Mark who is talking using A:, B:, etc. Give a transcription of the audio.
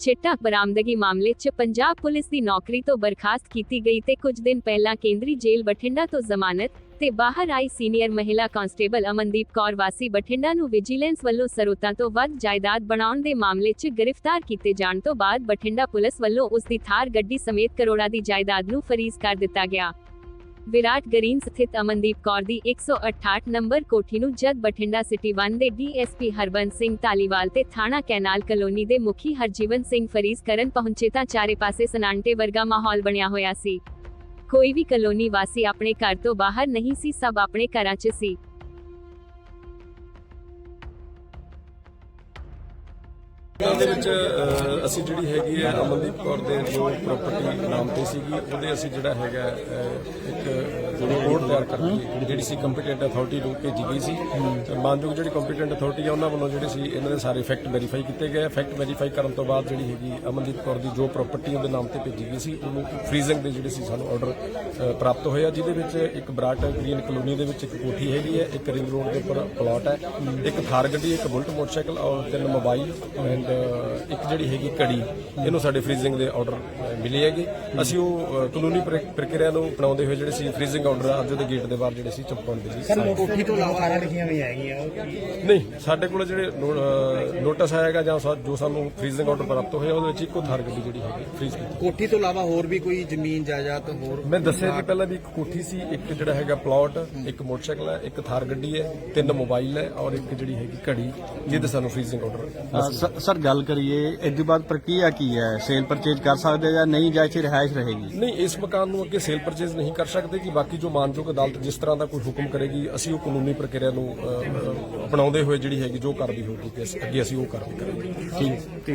A: ਚਿੱਟਾ ਬਰਾਮਦਗੀ ਮਾਮਲੇ 'ਚ ਪੰਜਾਬ ਪੁਲਿਸ ਦੀ ਨੌਕਰੀ ਤੋਂ ਬਰਖਾਸਤ ਕੀਤੀ ਗਈ ਤੇ ਕੁਝ ਦਿਨ ਪਹਿਲਾਂ ਕੇਂਦਰੀ ਜੇਲ੍ਹ ਬਠਿੰਡਾ ਤੋਂ ਜ਼ਮਾਨਤ ਤੇ ਬਾਹਰ ਆਈ ਸੀਨੀਅਰ ਮਹਿਲਾ ਕਾਂਸਟੇਬਲ ਅਮਨਦੀਪ ਕੌਰ ਵਾਸੀ ਬਠਿੰਡਾ ਨੂੰ ਵਿਜੀਲੈਂਸ ਵੱਲੋਂ ਸਰੋਤਾਂ ਤੋਂ ਵੱਧ ਜਾਇਦਾਦ ਬਣਾਉਣ ਦੇ ਮਾਮਲੇ 'ਚ ਗ੍ਰਿਫਤਾਰ ਕੀਤੇ ਜਾਣ ਤੋਂ ਬਾਅਦ ਬਠਿੰਡਾ ਪੁਲਿਸ ਵੱਲੋਂ ਉਸ ਦੀ ਥਾਰ ਗੱਡੀ ਸਮੇਤ ਕਰੋੜਾਂ ਦੀ ਜਾਇਦਾਦ ਨੂੰ ਫਰੀਜ਼ ਕਰ ਦਿੱਤਾ ਗਿਆ। ਵਿਰਾਟ ਗਰੀਨ ਸਥਿਤ ਅਮਨਦੀਪ ਕੌਰ ਦੀ 168 ਨੰਬਰ ਕੋਠੀ ਨੂੰ ਜਦ ਬਠਿੰਡਾ ਸਿਟੀ 1 ਦੇ ਡੀਐਸਪੀ ਹਰਬੰਸ ਸਿੰਘ ਧਾਲੀਵਾਲ ਤੇ ਥਾਣਾ ਕੈਨਾਲ ਕਲੋਨੀ ਦੇ ਮੁਖੀ ਹਰਜੀਵਨ ਸਿੰਘ ਫਰੀਜ਼ ਕਰਨ ਪਹੁੰਚੇ ਤਾਂ ਚਾਰੇ ਪਾਸੇ ਸਨਾਂਟੇ ਵਰਗਾ ਮਾਹੌਲ ਬਣਿਆ ਹੋਇਆ ਸੀ। ਕੋਈ ਵੀ ਕਲੋਨੀ ਵਾਸੀ ਆਪਣੇ ਘਰ ਤੋਂ ਬਾਹਰ ਨਹੀਂ ਸੀ, ਸਭ ਆਪਣੇ ਘਰਾਂ 'ਚ ਸੀ।
B: ਦੇ ਵਿੱਚ ਅਸੀਂ ਜਿਹੜੀ ਹੈਗੀ ਹੈ ਅਮਨਦੀਪ ਕੌਰ ਦੇ ਜੋ ਪ੍ਰਾਪਰਟੀ ਨਾਮ ਤੇ ਸੀਗੀ, ਉਹਦੇ ਅਸੀਂ ਜਿਹੜਾ ਹੈਗਾ ਇੱਕ ਰਿਪੋਰਟ ਤਿਆਰ ਕਰਕੇ ਜਿਹੜੀ ਸੀ ਕੰਪੀਟੈਂਟ ਅਥਾਰਟੀ ਨੂੰ ਭੇਜੀ ਗਈ ਸੀ। ਤੇ ਮਾਨਯੋਗ ਜਿਹੜੀ ਕੰਪੀਟੈਂਟ ਅਥਾਰਟੀ ਆ ਉਹਨਾਂ ਵੱਲੋਂ ਜਿਹੜੇ ਸੀ ਇਹਨਾਂ ਦੇ ਸਾਰੇ ਫੈਕਟ ਵੈਰੀਫਾਈ ਕੀਤੇ ਗਏ ਫੈਕਟ ਵੈਰੀਫਾਈ ਕਰਨ ਤੋਂ ਬਾਅਦ ਜਿਹੜੀ ਹੈਗੀ ਅਮਨਦੀਪ ਕੌਰ ਦੀ ਜੋ ਪ੍ਰਾਪਰਟੀ ਉਹਦੇ ਨਾਮ ਤੇ ਭੇਜੀ ਗਈ ਸੀ ਉਹਨੂੰ ਫ੍ਰੀਜ਼ਿੰਗ ਦੇ ਜਿਹੜੇ ਸੀ ਸਾਨੂੰ ਆਰਡਰ ਪ੍ਰਾਪਤ ਹੋਇਆ ਜਿਹਦੇ ਵਿੱਚ ਇੱਕ ਬਰਾਟ ਗ੍ਰੀਨ ਕਲੋਨੀ ਦੇ ਵਿੱਚ ਇੱਕ ਕੋਠੀ ਹੈਗੀ ਹੈ ਇੱਕ ਰਿੰਗ ਰੋਡ ਦੇ ਉੱਪਰ ਪਲਾਟ ਹੈ ਇੱਕ ਥਾਰ ਗੱਡੀ ਇੱਕ ਬੁਲਟ ਮੋਟਰਸਾਈਕਲ ਔਰ ਤਿੰਨ ਮੋਬਾਈਲ ਐਂਡ ਇੱਕ ਜਿਹੜੀ ਹੈਗੀ ਘੜੀ ਇਹਨੂੰ ਸਾਡੇ ਫ੍ਰੀਜ਼ਿੰਗ ਦੇ ਆਰਡਰ ਮਿਲੇ ਹੈਗੇ। ਅਸੀਂ ਉਹ ਅ, ਕਾਨੂੰਨੀ ਪ੍ਰਕਿਰਿਆ ਨੂੰ ਅਪਣਾਉਂਦੇ ਹੋਏ ਜਿਹੜੇ ਸੀ ਫ੍ਰੀਜ਼ਿੰਗ ਆਰਡਰ ਅੱਜ ਦੇ ਗੇਟ ਦੇ ਬਾਹਰ ਜਿਹੜੇ ਸੀ ਚੁਪਾਉਣ ਦੇ ਲਈ
C: ਸਰ ਕੋਠੀ ਤੋਂ ਇਲਾਵਾ ਸਾਰਾ ਲਿਖੀਆਂ ਹੋਈਆਂ ਹੈਗੀਆਂ ਕੀ?
B: ਨਹੀਂ ਸਾਡੇ ਕੋਲ ਜਿਹੜੇ ਨੋਟਿਸ ਆਏਗਾ ਜਾਂ ਸਾ- ਜੋ ਸਾਨੂੰ ਫ੍ਰੀਜ਼ਿੰਗ ਆਰਡਰ ਪ੍ਰਾਪਤ ਹੋਇਆ ਉਹਦੇ ਵਿੱਚ ਇੱਕੋ ਥਾਰ ਗੱਡੀ ਜਿਹੜੀ ਹੈਗੀ ਫ੍ਰੀਜ਼ ਕੀਤੀ।
C: ਕੋਠੀ ਤੋਂ ਇਲਾਵਾ ਹੋਰ ਵੀ ਕੋਈ ਜ਼ਮੀਨ ਜਾਇਦਾਦ ਹੋਰ
B: ਮੈਂ ਦੱਸਿਆ ਜੀ ਪਹਿਲਾਂ ਵੀ ਇੱਕ ਕੋਠੀ ਸੀ ਇੱਕ ਜਿਹੜਾ ਹੈਗਾ ਪਲਾਟ ਇੱਕ ਮੋਟਰਸਾਈਕਲ ਹੈ ਇੱਕ ਥਾਰ ਗੱਡੀ ਹੈ ਤਿੰਨ ਮੋਬਾਈਲ ਹੈ ਔਰ ਇੱਕ ਜਿਹੜੀ ਹੈਗੀ ਘੜੀ ਜਿਹਦੇ ਸਾਨੂੰ ਫ੍ਰੀਜ਼ਿੰਗ ਆਰਡਰ
D: ਸ- ਸਰ ਗੱਲ ਕਰੀਏ ਇਸ ਬਾਅਦ ਪ੍ਰਕਿਰਿਆ ਕੀ ਹੈ? ਸੇਲ ਪਰਚੇਜ ਕਰ ਸਕਦੇ ਜਾਂ ਨਹੀਂ ਜਾਂ ਇੱਥੇ ਰਿਹਾਇਸ਼ ਰਹੇਗੀ?
B: ਨਹੀਂ ਇਸ ਮਕਾਨ ਨੂੰ ਅੱਗੇ ਸੇਲ ਪਰਚੇਜ਼ ਨਹੀਂ ਕਰ ਸਕਦੇ ਜੀ ਬਾਕੀ ਜੋ ਮਾਨਯੋਗ ਅਦਾਲਤ ਜਿਸ ਤਰ੍ਹਾਂ ਦਾ ਕੋਈ ਹੁਕਮ ਕਰੇਗੀ, ਅਸੀਂ ਉਹ ਕਾਨੂੰਨੀ ਪ੍ਰਕਿਰਿਆ ਨੂੰ ਅਪਣਾਉਂਦੇ ਹੋਏ ਜਿਹੜੀ ਹੈਗੀ ਜੋ ਕਾਰਵਾਈ ਹੋਊਗੀ ਅੱਗੇ ਅਸੀਂ ਉਹ ਕਾਰਵਾਈ ਕਰਾਂਗੇ।
D: ਠੀਕ